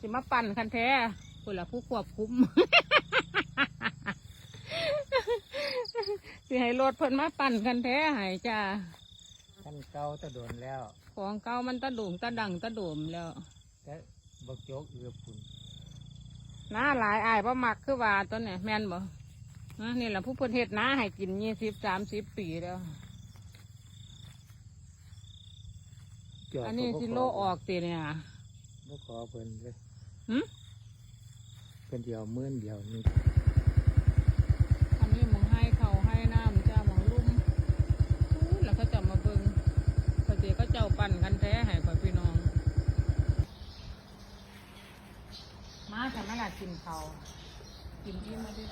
สิมาปั่นคันแท้คนละผู้ควบคุมสิให้รถเพิ่นมาปั่นคันแท้ให้จ้าขั้นเก่าตะโดนแล้ว ของเก่ามันตะโด่งตะดังตะโดมแล้วแต่บกโจกเอือปุ่นหน้าหลายอายบ่มักคือว่าตัวเนี่ยแม่นบ่นะนี่แหละผู้เพิ่นเฮ็ดนาให้กินยี่สิบสามสิบปีแล้วจอดอันนี้ก็บ่สิขโลออกตีเนี่ยบ่ขอเพิ่นเลยหึ เพิ่นเดียวมื่นเดียวนี่อันนี้หมองให้เขาให้น้ำจ้าหมองลุ่มอู้แล้วก็จะมาเบิ่งพอดีก็เจ้าปั่นกันแท้ให้พ่อพี่น้อง มาแต่ไม่ละกินเขาวกินที่มาดิ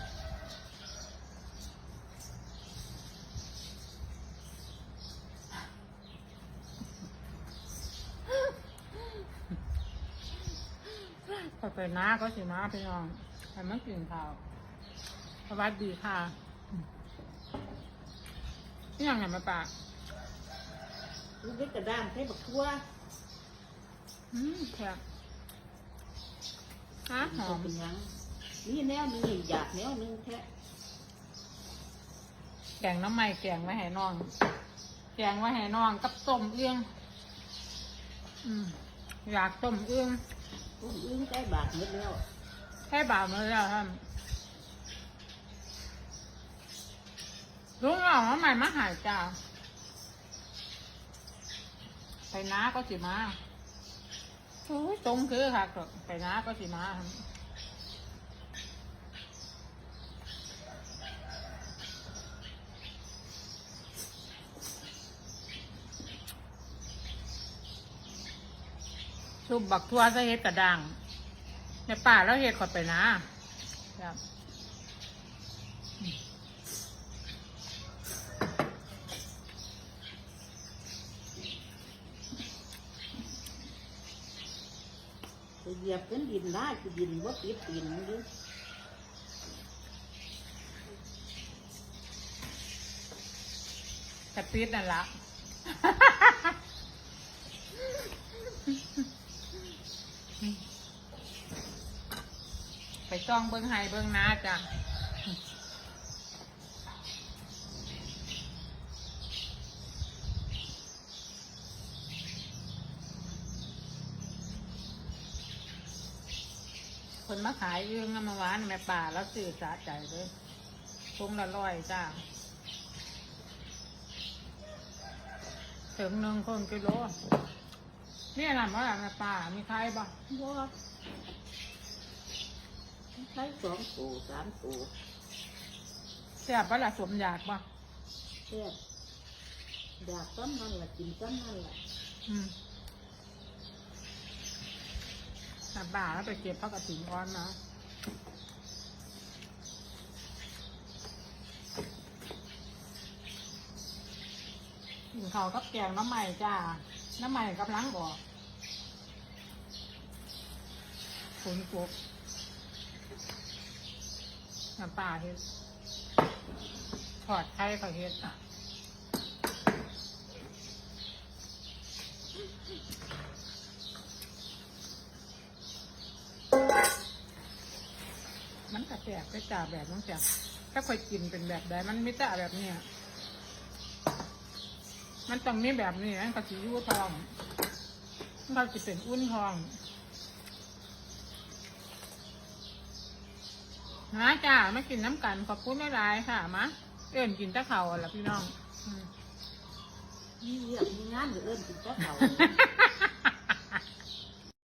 ไปน้าก็สิมาพี่น้องให้มากินข้าวสวัสดีค่ะนี่ยังไงมาปากลูกเล็กกระด้างใช้บักทั่วอืมแซ่บฮะหอมเป็นหยังนี่แนวหนึงนี่อยากแนวหนึงแท้แกงน้ำใหม่แกงไว้ให้น้อง แกงไว้ให้น้องกับต้มเอื้อง อืมอยากต้มเอื้อง ตุ้มอึ้งใกล้บาทหมดแล้วแค่บาทมาแล้วท่านลุงเอาน้ำใหม่มาใหายจ้าไปน้าก็สิมาโอ้ยตรงคือค่ะไปน้าก็สิมา ซุปบักทั่วใส่เห็ดกระดังในป่าแล้วเห็ดขอดไปนะครับไปเหยียบกันดินได้คือดินว่าติดตีนมันดิแต่ปีดนั่นละ ไปจ้องเบิ้งไห้เบิ้งนาจ้ะคนมาขายเรื่องมาหวานแม่ป่าแล้วสื่อสะใจเลยทงละร้อยจ้าถึงหนึ่งคนกิโลนี่อะไรมาอะไรป่ามีใครบ่ว่า ใช้สองตัวสามตัวแซ่บบ่ละสมอยากบ่แท้อยากซ้ำนั่นละกินซ้ำนั่นละอืมแต่ป่าแล้วไปเก็บพักกระถิ่นก้อนนะกินข้าวกับแกงน้ำใหม่จ้า น้ำใหม่กับล้างออกฝนตก น้ำป่าเฮ็ดถอดไข่เขาเฮ็ดอะมันกระแตกไปจ่าแบบน้องจ๋าถ้าเคยกินเป็นแบบใดมันไม่จ่าแบบเนี้ยมันต้องมีแบบนี้มันก็สียูทองมันก็จะเป็นอุ้นทอง นะจ้าไม่กินน้ำกันขอบคุณไม่ร้ายๆค่ะมะเอิ่นกินตะเขาอะล่ะพี่น้อง มีเรียกมีงานหรือเอิ้นกินจ้าเขา